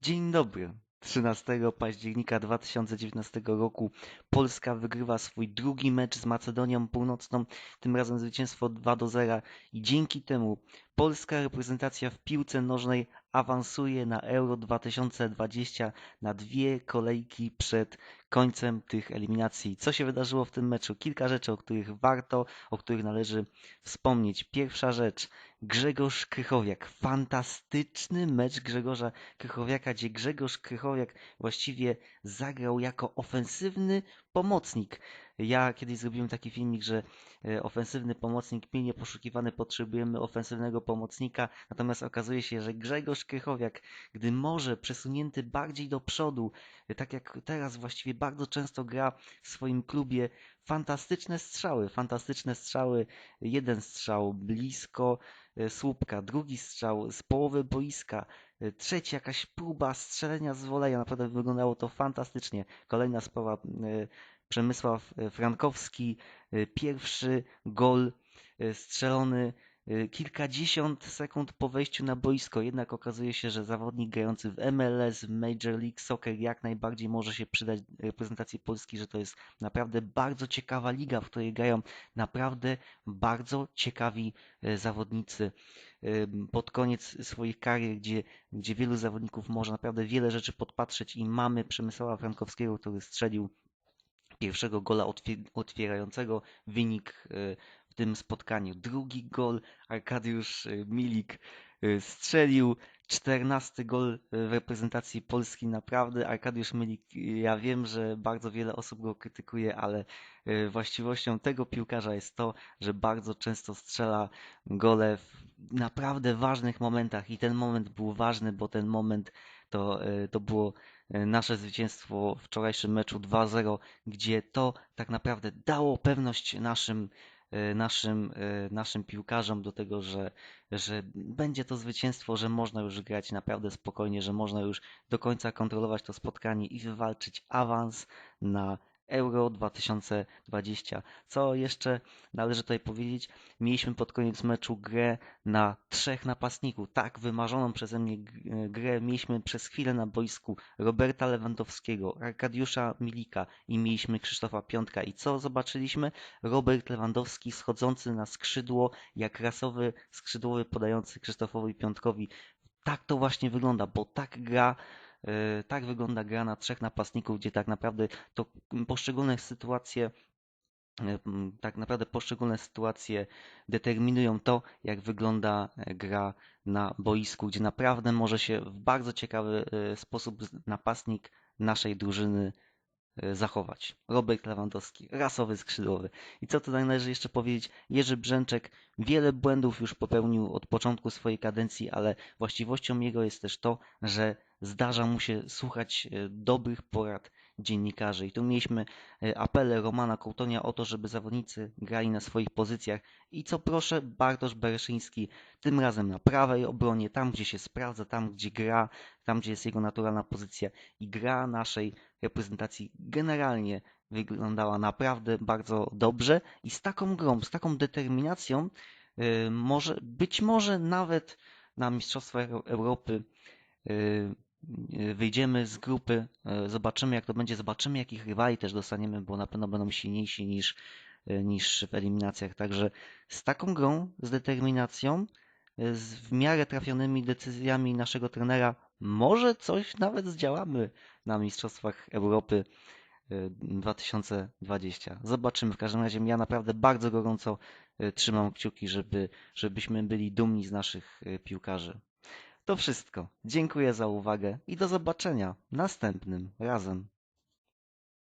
Dzień dobry. 13 października 2019 roku Polska wygrywa swój drugi mecz z Macedonią Północną, tym razem zwycięstwo 2 do 0 i dzięki temu polska reprezentacja w piłce nożnej awansuje na Euro 2020 na dwie kolejki przed końcem tych eliminacji. Co się wydarzyło w tym meczu? Kilka rzeczy, o których warto, o których należy wspomnieć. Pierwsza rzecz, Grzegorz Krychowiak. Fantastyczny mecz Grzegorza Krychowiaka, gdzie Grzegorz Krychowiak właściwie zagrał jako ofensywny pomocnik. Ja kiedyś zrobiłem taki filmik, że e, ofensywny pomocnik pilnie poszukiwany, potrzebujemy ofensywnego pomocnika, natomiast okazuje się, że Grzegorz Krychowiak, gdy może przesunięty bardziej do przodu, e, tak jak teraz właściwie bardzo często gra w swoim klubie, fantastyczne strzały, fantastyczne strzały, jeden strzał blisko e, słupka, drugi strzał z połowy boiska, trzeci jakaś próba strzelenia z woleja, naprawdę wyglądało to fantastycznie. Kolejna sprawa Przemysław e, Frankowski, pierwszy gol strzelony kilkadziesiąt sekund po wejściu na boisko. Jednak okazuje się, że zawodnik grający w MLS, w Major League Soccer jak najbardziej może się przydać reprezentacji Polski, że to jest naprawdę bardzo ciekawa liga, w której grają naprawdę bardzo ciekawi zawodnicy. Pod koniec swoich karier, gdzie, gdzie wielu zawodników może naprawdę wiele rzeczy podpatrzeć i mamy Przemysława Frankowskiego, który strzelił pierwszego gola otwierającego wynik e, w tym spotkaniu. Drugi gol Arkadiusz e, Milik e, strzelił. 14 gol w reprezentacji Polski. Naprawdę Arkadiusz Milik, ja wiem, że bardzo wiele osób go krytykuje, ale właściwością tego piłkarza jest to, że bardzo często strzela gole w naprawdę ważnych momentach i ten moment był ważny, bo ten moment to, to było nasze zwycięstwo w wczorajszym meczu 2-0, gdzie to tak naprawdę dało pewność naszym, e, naszym, e, naszym piłkarzom do tego, że, że będzie to zwycięstwo, że można już grać naprawdę spokojnie, że można już do końca kontrolować to spotkanie i wywalczyć awans na Euro 2020. Co jeszcze należy tutaj powiedzieć? Mieliśmy pod koniec meczu grę na trzech napastników. Tak wymarzoną przeze mnie grę mieliśmy przez chwilę na boisku Roberta Lewandowskiego, Arkadiusza Milika i mieliśmy Krzysztofa Piątka. I co zobaczyliśmy? Robert Lewandowski schodzący na skrzydło, jak rasowy skrzydłowy podający Krzysztofowi Piątkowi. Tak to właśnie wygląda, bo tak gra E, tak wygląda gra na trzech napastników, gdzie tak naprawdę to poszczególne sytuacje e, tak naprawdę poszczególne sytuacje determinują to, jak wygląda e, gra na boisku, gdzie naprawdę może się w bardzo ciekawy sposób napastnik naszej drużyny zachować. Robert Lewandowski, rasowy skrzydłowy. I co tutaj należy jeszcze powiedzieć? Jerzy Brzęczek wiele błędów już popełnił od początku swojej kadencji, ale właściwością jego jest też to, że zdarza mu się słuchać e, dobrych porad dziennikarzy. I tu mieliśmy e, apele Romana Kołtonia o to, żeby zawodnicy grali na swoich pozycjach. I co proszę, Bartosz Bereszyński tym razem na prawej obronie, tam gdzie się sprawdza, tam gdzie gra, tam gdzie jest jego naturalna pozycja. I gra naszej reprezentacji generalnie wyglądała naprawdę bardzo dobrze i z taką grą, z taką determinacją e, może, być może nawet na Mistrzostwa Europy wyjdziemy z grupy, e, zobaczymy jak to będzie, zobaczymy jakich rywali też dostaniemy, bo na pewno będą silniejsi niż, e, niż w eliminacjach. Także z taką grą, z determinacją, z w miarę trafionymi decyzjami naszego trenera, może coś nawet zdziałamy na Mistrzostwach Europy 2020. Zobaczymy. W każdym razie ja naprawdę bardzo gorąco trzymam kciuki, żeby, żebyśmy byli dumni z naszych piłkarzy. To wszystko. Dziękuję za uwagę i do zobaczenia następnym razem.